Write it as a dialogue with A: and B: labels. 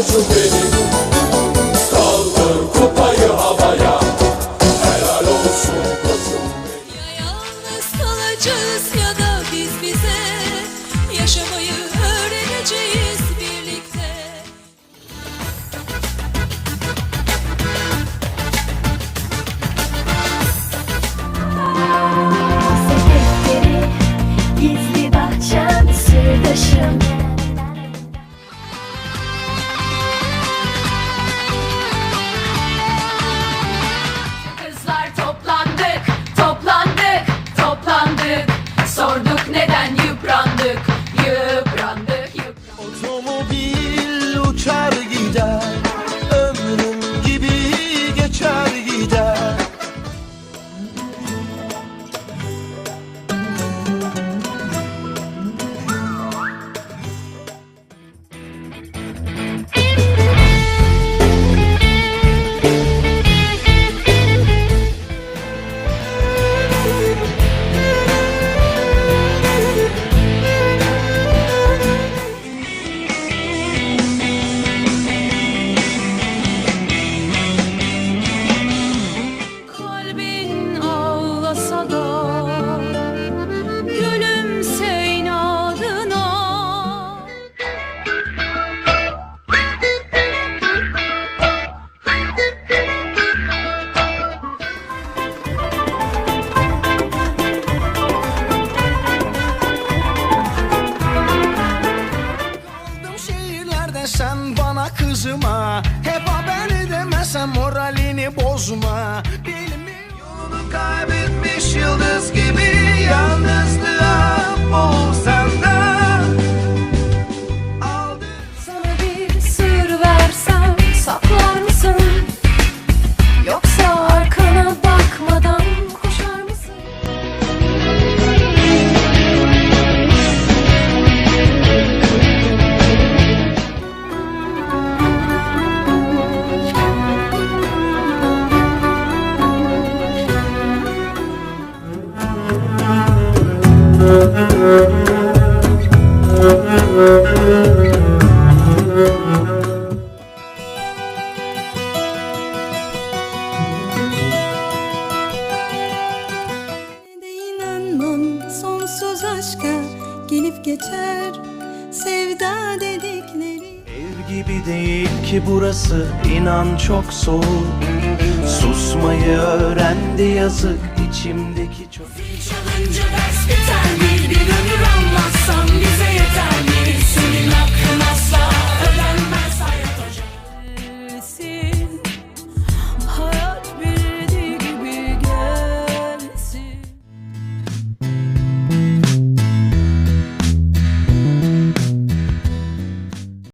A: It's a pity? kızıma. Hep haber edemezsem moralini bozma. Bilmiyorum. Yolunu
B: kaybetmişim. aşka gelip geçer sevda dedikleri.
A: Ev gibi değil ki burası inan çok soğuk. Susmayı öğrendi yazık içimdeki çok
C: Zil çalınca